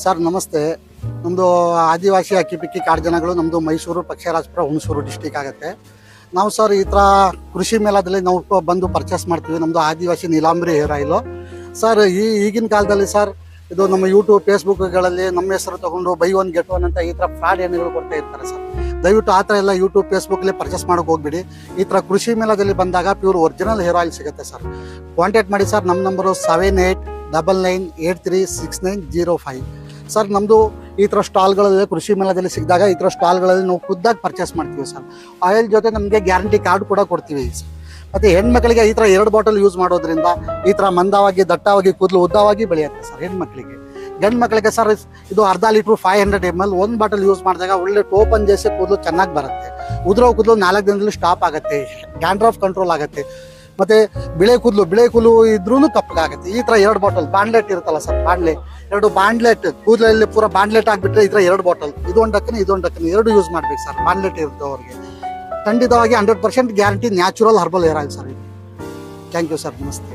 Sir, ನಮಸ್ತೆ. ನಮ್ಮದು ಆದಿವಾಸಿ ಅಕ್ಕಿ ಪಿಕ್ಕಿ ಕಾಡು ಜನಗಳು ನಮ್ಮದು ಮೈಸೂರು, ಪಕ್ಷರಾಜಪುರ, ಹುಣಸೂರು ಡಿಸ್ಟಿಕ್ ಆಗುತ್ತೆ. ನಾವು ಸರ್, ಈ ಥರ ಕೃಷಿ ಮೇಳದಲ್ಲಿ ನಾವು ಬಂದು ಪರ್ಚೇಸ್ ಮಾಡ್ತೀವಿ. ನಮ್ಮದು Adivasi Neelambari hair oil sir, ಈ ಈಗಿನ ಕಾಲದಲ್ಲಿ ಸರ್, ಇದು ನಮ್ಮ ಯೂಟ್ಯೂಬ್ ಫೇಸ್ಬುಕ್ಗಳಲ್ಲಿ ನಮ್ಮ ಹೆಸರು ತೊಗೊಂಡು ಬೈ ಒನ್ ಗೆಟ್ ಒನ್ ಅಂತ ಈ ಥರ ಫ್ರಾಡ್ ಎಣ್ಣೆಗಳು ಕೊಡ್ತಾ ಇರ್ತಾರೆ ಸರ್. ದಯವಿಟ್ಟು ಆ ಥರ ಎಲ್ಲ ಯೂಟ್ಯೂಬ್ ಫೇಸ್ಬುಕ್ಕಲ್ಲಿ ಪರ್ಚೇಸ್ ಮಾಡೋಕೆ ಹೋಗ್ಬಿಡಿ. ಈ ಥರ ಕೃಷಿ ಮೇಳದಲ್ಲಿ ಬಂದಾಗ ಪ್ಯೂರ್ ಒರಿಜಿನಲ್ ಹೇರ್ ಆಯಿಲ್ ಸಿಗುತ್ತೆ ಸರ್. ಕಾಂಟ್ಯಾಕ್ಟ್ ಮಾಡಿ ಸರ್, ನಮ್ಮ number seven eight double nine eight three six nine zero five sir ನಮ್ಮದು ಈ ಥರ ಸ್ಟಾಲ್ಗಳಲ್ಲಿ, ಕೃಷಿ ಮೇಳದಲ್ಲಿ ಸಿಕ್ಕಿದಾಗ ಈ ಥರ ಸ್ಟಾಲ್ಗಳಲ್ಲಿ ನಾವು ಖುದ್ದಾಗಿ ಪರ್ಚೇಸ್ ಮಾಡ್ತೀವಿ ಸರ್. ಆಯಿಲ್ ಜೊತೆ ನಮಗೆ ಗ್ಯಾರಂಟಿ ಕಾರ್ಡ್ ಕೂಡ ಕೊಡ್ತೀವಿ ಮತ್ತು ಹೆಣ್ಮಕ್ಳಿಗೆ ಈ ಥರ ಎರಡು ಬಾಟಲ್ ಯೂಸ್ ಮಾಡೋದ್ರಿಂದ ಈ ಥರ ಮಂದವಾಗಿ, ದಟ್ಟವಾಗಿ, ಕೂದಲು ಉದ್ದವಾಗಿ ಬೆಳೆಯುತ್ತೆ ಸರ್, ಹೆಣ್ಮಕ್ಳಿಗೆ. ಗಂಡು ಮಕ್ಕಳಿಗೆ ಸರ್, ಇದು ಅರ್ಧ litre five hundred M L ಒಂದು ಬಾಟಲ್ ಯೂಸ್ ಮಾಡಿದಾಗ ಒಳ್ಳೆ ಟೋಪನ್ ಜೇಸಿ ಕೂದಲು ಚೆನ್ನಾಗಿ ಬರುತ್ತೆ. ಉದ್ರೋ ಕೂದಲು ನಾಲ್ಕು ದಿನದಲ್ಲಿ ಸ್ಟಾಪ್ ಆಗುತ್ತೆ ಗ್ಯಾಂಡ್ರಾಫ್ ಕಂಟ್ರೋಲ್ ಆಗುತ್ತೆ. ಮತ್ತೆ ಬಿಳೆ ಕೂದಲು ಬಿಳೆ ಕೂದಲು ಇದ್ರೂ ಕಪ್ಪಗಾಗುತ್ತೆ ಈ ತರ ಎರಡು ಬಾಟಲ್ ಬಾಂಡ್ಲೆಟ್ ಇರುತ್ತಲ್ಲ ಸರ್ ಬಾಂಡ್ಲೆ ಎರಡು ಬಾಂಡ್ಲೆಟ್ ಕೂದಲಲ್ಲಿ ಪೂರ ಬಾಂಡ್ಲೆಟ್ ಆಗಿಬಿಟ್ರೆ ಈ ತರ ಎರಡು ಬಾಟಲ್ ಇದೊಂದು ಡಕ್ಕನ್ ಇದೊಂದು ಎರಡು ಯೂಸ್ ಮಾಡ್ಬೇಕು ಸರ್ ಬಾಂಡ್ಲೆಟ್ ಇರುತ್ತೆ ಅವ್ರಿಗೆ. ಖಂಡಿತವಾಗಿ hundred percent guarantee natural herbal hair sir ಇದು. ಥ್ಯಾಂಕ್ ಯು ಸರ್ ನಮಸ್ತೆ.